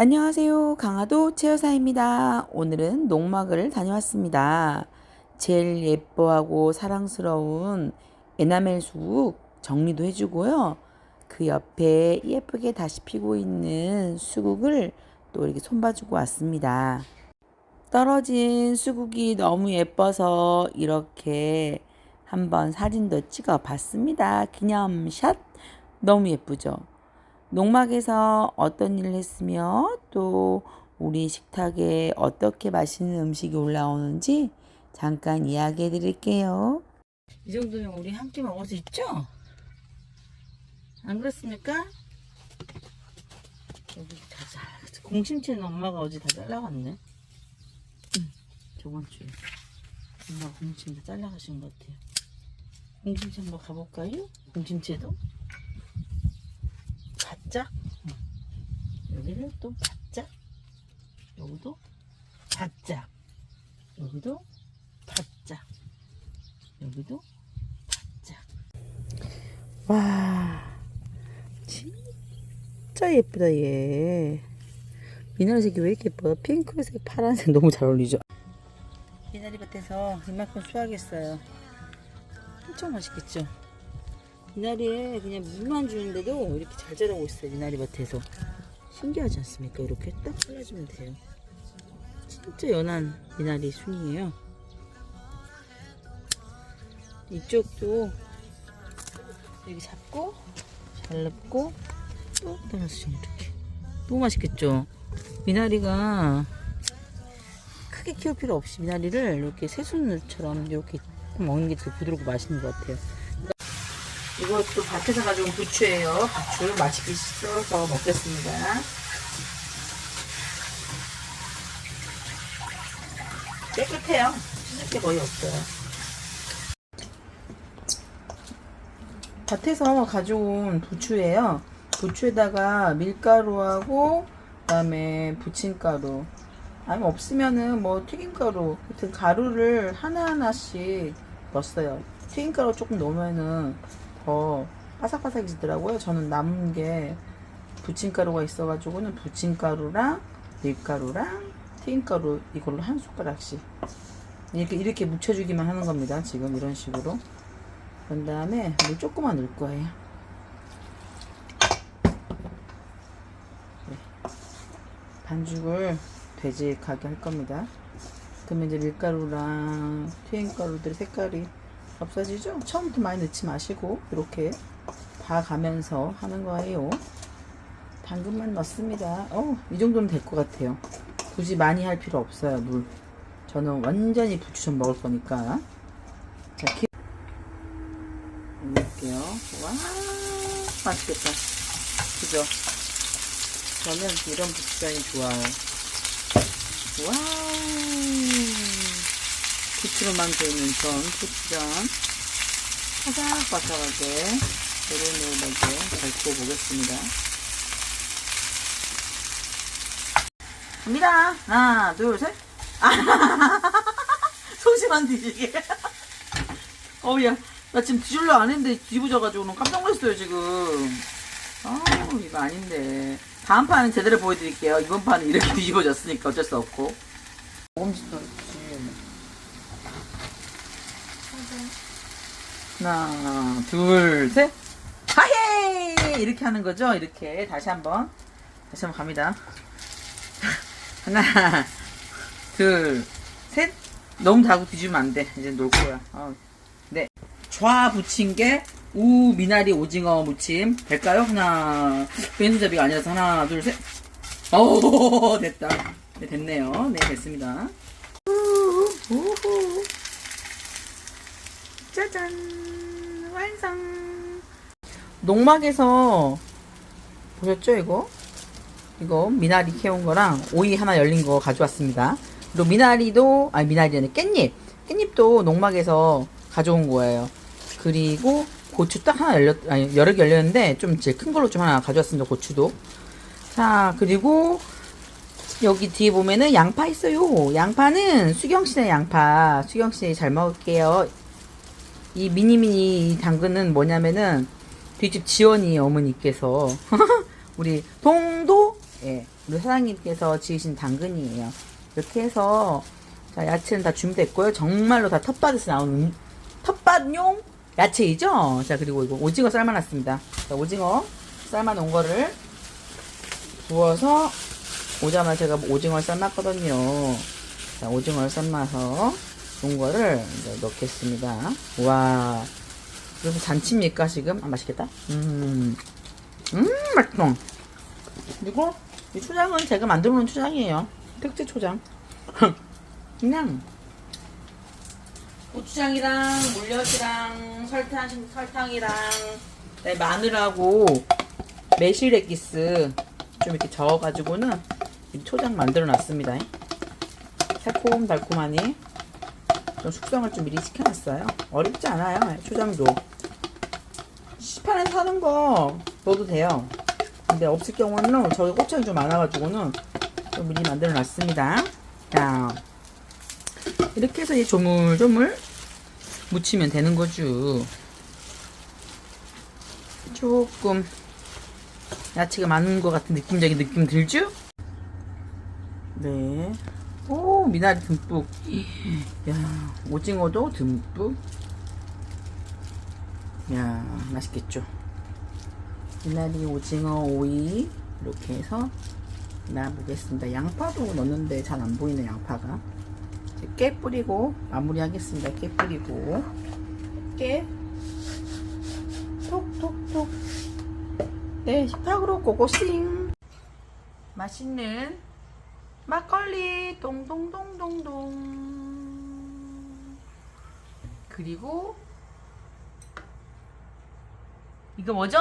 안녕하세요. 강화도 최여사입니다. 오늘은 농막을 다녀왔습니다. 제일 예뻐하고 사랑스러운 에나멜 쑥 정리도 해주고요. 그 옆에 예쁘게 다시 피고 있는 수국을 또 이렇게 손봐주고 왔습니다. 떨어진 수국이 너무 예뻐서 이렇게 한번 사진도 찍어 봤습니다. 기념샷 너무 예쁘죠? 농막에서 어떤 일을 했으며 또 우리 식탁에 어떻게 맛있는 음식이 올라오는지 잠깐 이야기해 드릴게요. 이 정도면 우리 한 끼 먹을 수 있죠? 안 그렇습니까? 여기 다 잘, 공심채는 엄마가 어제 다 잘라갔네. 응, 저번 주에. 엄마가 공심채 다 잘라가신 것 같아요. 공심채 한번 가볼까요? 공심채도? 바짝 여기를 또 바짝 여기도 바짝 여기도 바짝 여기도 바짝 와 진짜 예쁘다 얘. 미나리색이 왜 이렇게 예뻐요 핑크색 파란색 너무 잘 어울리죠? 미나리밭에서 이만큼 수확했어요. 엄청 맛있겠죠 미나리에 그냥 물만 주는데도 이렇게 잘 자라고 있어요. 미나리 밭에서. 신기하지 않습니까? 이렇게 딱 잘라주면 돼요. 진짜 연한 미나리 순이에요. 이쪽도 여기 잡고 잘 넣고 또 따라서 이렇게. 너무 맛있겠죠? 미나리가 크게 키울 필요 없이 미나리를 이렇게 새순처럼 이렇게 먹는 게 되게 부드럽고 맛있는 것 같아요. 이것도 밭에서 가져온 부추예요. 부추 맛있게 썰어서 먹겠습니다. 깨끗해요. 씻을 게 거의 없어요. 밭에서 가져온 부추예요. 부추에다가 밀가루하고 그다음에 부침가루 아니면 없으면은 뭐 튀김가루 하여튼 가루를 하나하나씩 넣었어요. 튀김가루 조금 넣으면은 더 바삭바삭해지더라고요. 저는 남은 게 부침가루가 있어가지고는 부침가루랑 밀가루랑 튀김가루 이걸로 한 숟가락씩 이렇게 이렇게 묻혀주기만 하는 겁니다. 지금 이런 식으로. 그런 다음에 물 조금만 넣을 거예요. 네. 반죽을 되직하게 할 겁니다. 그러면 이제 밀가루랑 튀김가루들 색깔이 없어지죠? 처음부터 많이 넣지 마시고 이렇게 봐가면서 하는 거예요. 당근만 넣습니다. 어, 이 정도면 될 것 같아요. 굳이 많이 할 필요 없어요, 물. 저는 완전히 부추 좀 먹을 거니까. 자, 기... 넣을게요. 와, 맛있겠다. 그죠? 저는 이런 부추전이 좋아요. 와우. 부추로만 되는 전 부추전 바삭바삭하게 노릇노릇하게 잘 구워보겠습니다. 갑니다. 하나, 둘, 셋. 소심한 뒤지게. 어우야, 나 지금 뒤질려 안 했는데 뒤부져가지고는 깜짝 놀랐어요, 지금. 아우, 이거 아닌데. 다음 판은 제대로 보여드릴게요. 이번 판은 이렇게 뒤집어졌으니까 어쩔 수 없고. 먹음직도 없지. 하나, 둘, 셋. 하헤이! 이렇게 하는 거죠? 이렇게. 다시 한 번. 다시 한번 갑니다. 하나, 둘, 셋. 너무 다고 뒤지면 안 돼. 이제 놀 거야. 어. 네. 좌 붙인 게 우 미나리 오징어 무침. 될까요? 하나, 왼손잡이가 아니라서 하나, 둘, 셋. 오, 됐다. 네, 됐네요. 네, 됐습니다. 우후, 우후. 짜잔. 완성. 농막에서 보셨죠 이거? 이거 미나리 캐온 거랑 오이 하나 열린 거 가져왔습니다. 그리고 미나리도 아니 미나리 아니 깻잎. 깻잎도 농막에서 가져온 거예요. 그리고 고추 딱 하나 열렸 아니 여러 개 열렸는데 좀 제일 큰 걸로 좀 하나 가져왔습니다 고추도. 자 그리고 여기 뒤에 보면은 양파 있어요. 양파는 수경씨네 양파. 수경씨 잘 먹을게요 이 미니미니 이 당근은 뭐냐면은 뒷집 지원이 어머니께서 우리 동도 예, 우리 사장님께서 지으신 당근이에요. 이렇게 해서 자, 야채는 다 준비됐고요. 정말로 다 텃밭에서 나오는 음- 텃밭용 야채이죠. 자 그리고 이거 오징어 삶아놨습니다. 자, 오징어 삶아놓은 거를 부어서 오자마자 제가 오징어를 삶았거든요. 자 오징어를 삶아서 놓은 거를 넣겠습니다. 와 그래서 잔치입니까 지금? 아 맛있겠다. 음, 음 맛있어. 그리고 이 초장은 제가 만들어 놓은 초장이에요. 특제 초장. 그냥 고추장이랑 물엿이랑 설탕, 설탕이랑 그다음에 마늘하고 매실액기스 좀 이렇게 저어가지고는 이 초장 만들어 놨습니다. 새콤달콤하니 좀 숙성을 좀 미리 시켜놨어요. 어렵지 않아요. 초장도. 시판에 사는 거 넣어도 돼요. 근데 없을 경우는 저희 고창이 좀 많아가지고는 좀 미리 만들어 놨습니다. 자, 이렇게 해서 이 조물조물 묻히면 되는 거죠. 조금 야채가 많은 것 같은 느낌적인 느낌 들죠? 네. 오, 미나리 듬뿍. 야, 오징어도 듬뿍. 야, 맛있겠죠? 미나리, 오징어, 오이 이렇게 해서 놔보겠습니다. 양파도 넣는데 잘 안 보이네 양파가. 깨 뿌리고 마무리하겠습니다. 깨 뿌리고 깨 톡톡톡 네 식탁으로 고고싱 맛있는 막걸리 동동동동동 그리고 이거 뭐죠?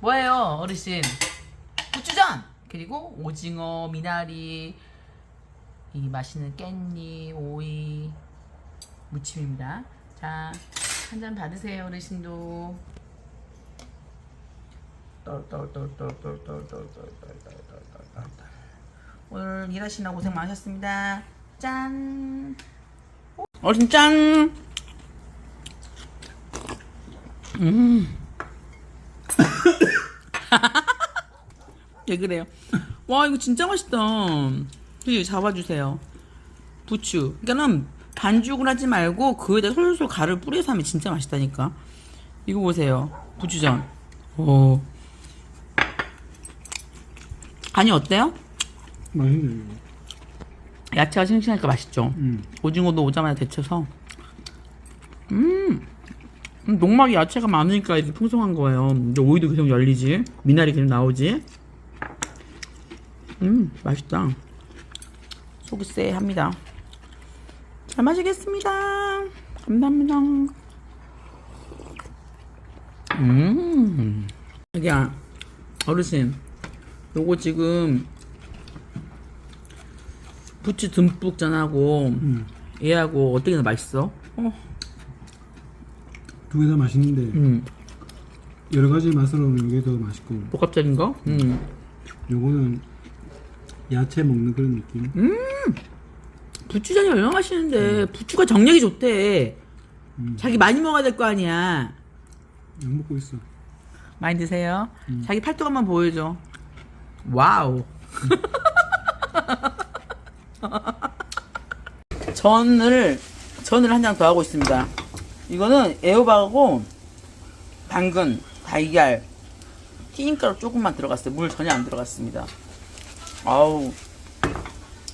뭐예요 어르신 고추전 그리고 오징어 미나리 이 맛있는 깻잎 오이 무침입니다 자 한 잔 받으세요 어르신도 오늘 일하시느라 고생 많으셨습니다 짠 어르신 짠 음. 왜 그래요? 와 이거 진짜 맛있다. 여기 잡아주세요. 부추. 그러니까는 반죽을 하지 말고 그에다 솔솔 가를 뿌려서 하면 진짜 맛있다니까. 이거 보세요. 부추전. 오. 간이 어때요? 맛있네 이거. 야채가 싱싱하니까 맛있죠. 음. 오징어도 오자마자 데쳐서. 음. 음, 농막이 야채가 많으니까 이렇게 풍성한 거예요. 이제 오이도 계속 열리지. 미나리 계속 나오지. 음, 맛있다. 속이 쎄합니다. 잘 마시겠습니다. 감사합니다. 음. 자기야, 어르신. 요거 지금 부추 듬뿍 전하고 음. 얘하고 어떻게 더 맛있어? 어. 두 개 다 맛있는데 음. 여러 가지 맛으로는 이게 더 맛있고 복합적인 거? 음. 요거는 야채 먹는 그런 느낌. 부추전이 얼마나 맛있는데 부추가 정력이 좋대. 음. 자기 많이 먹어야 될 거 아니야. 약 먹고 있어. 많이 드세요. 자기 팔뚝 한번 보여줘. 와우. 전을 전을 한 장 더 하고 있습니다. 이거는 애호박하고 당근, 달걀, 튀김가루 조금만 들어갔어요. 물 전혀 안 들어갔습니다. 아우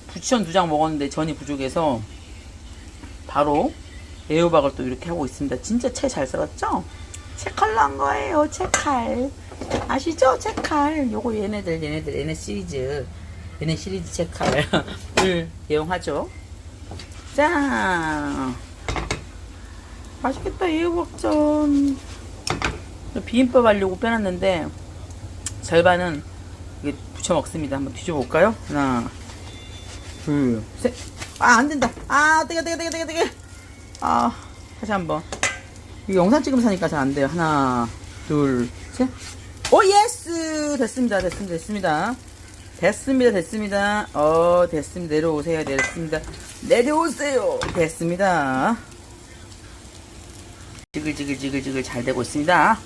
부추전 두 장 먹었는데 전이 부족해서 바로 애호박을 또 이렇게 하고 있습니다. 진짜 채 잘 썰었죠? 채칼로 한 거예요. 채칼. 아시죠? 채칼. 요거 얘네들 얘네들 얘네 시리즈 얘네 시리즈 채칼을 이용하죠. 자 맛있겠다 애호박전. 비빔밥 하려고 빼놨는데 절반은 이게 부쳐 먹습니다. 한번 뒤져볼까요? 하나, 둘, 셋. 아, 안 된다. 아, 뜨거, 뜨거, 뜨거, 뜨거. 아, 다시 한 번. 이 영상 찍으면서 하니까 잘 안 돼요. 하나, 둘, 셋. 오, 예스! 됐습니다. 됐습니다. 됐습니다. 됐습니다. 됐습니다. 어, 됐습니다. 내려오세요. 내렸습니다. 내려오세요. 됐습니다. 지글지글지글지글 잘 되고 있습니다.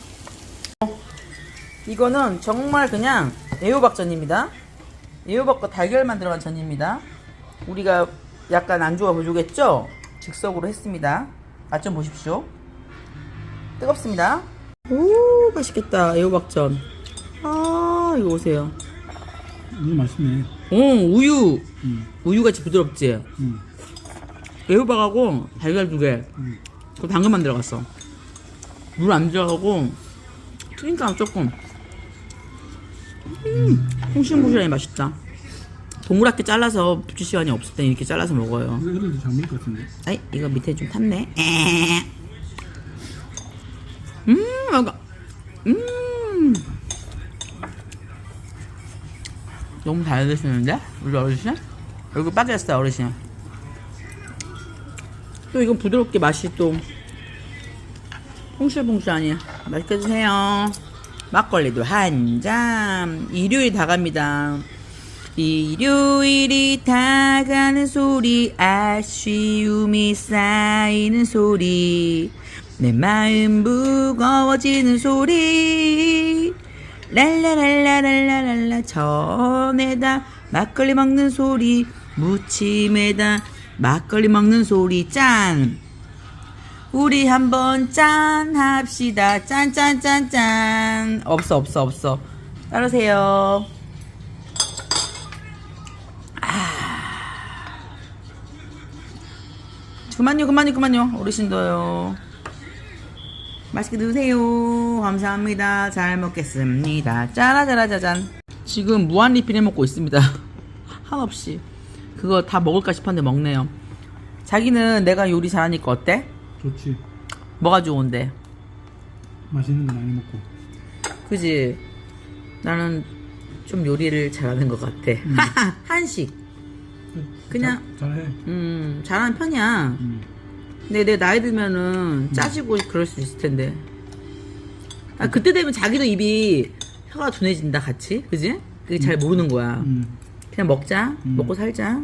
이거는 정말 그냥 애호박전입니다. 애호박과 달걀만 들어간 전입니다. 우리가 약간 안주가 부족했죠? 즉석으로 했습니다. 맛 좀 보십시오. 뜨겁습니다. 오, 맛있겠다. 애호박전. 아, 이거 보세요. 이거 맛있네. 오, 우유. 음. 우유같이 부드럽지? 음. 애호박하고 달걀 두 개. 음. 그 당근만 들어갔어. 물 안 들어가고 튀김가루 조금. 음, 퐁신퐁신하니 맛있다. 동그랗게 잘라서 부칠 시간이 없을 때 이렇게 잘라서 먹어요. 그래도 잘 먹을 것 같은데. 아이, 이거 밑에 좀 탔네. 에에. 음, 뭔가, 음. 너무 잘 드시는데? 우리 어르신? 얼굴 빠졌어요, 어르신. 또 이건 부드럽게 맛이 또 퐁실퐁실하니 맛있게 드세요. 막걸리도 한 잔. 일요일 다 갑니다. 일요일이 다 가는 소리 아쉬움이 쌓이는 소리 내 마음 무거워지는 소리 랄라랄라랄라랄라 전에다 막걸리 먹는 소리 무침에다 막걸리 먹는 소리 짠. 우리 한번 짠 합시다. 짠짠짠짠. 없어 없어 없어. 따르세요. 그만요, 그만요, 그만요. 어르신도요. 맛있게 드세요. 감사합니다. 잘 먹겠습니다. 짜라짜라짜잔. 지금 무한 리필 해 먹고 있습니다. 한없이. 그거 다 먹을까 싶었는데 먹네요. 자기는 내가 요리 잘하니까 어때? 좋지. 뭐가 좋은데? 맛있는 거 많이 먹고. 그지? 나는 좀 요리를 잘하는 것 같아. 한식. 그냥- 잘, 잘해. 음, 잘하는 편이야. 음. 근데 내 나이 들면은 짜지고 그럴 수 있을 텐데. 아, 그때 되면 자기도 입이 혀가 둔해진다, 같이. 그지? 그게 잘 모르는 거야. 음. 그냥 먹자. 음. 먹고 살자.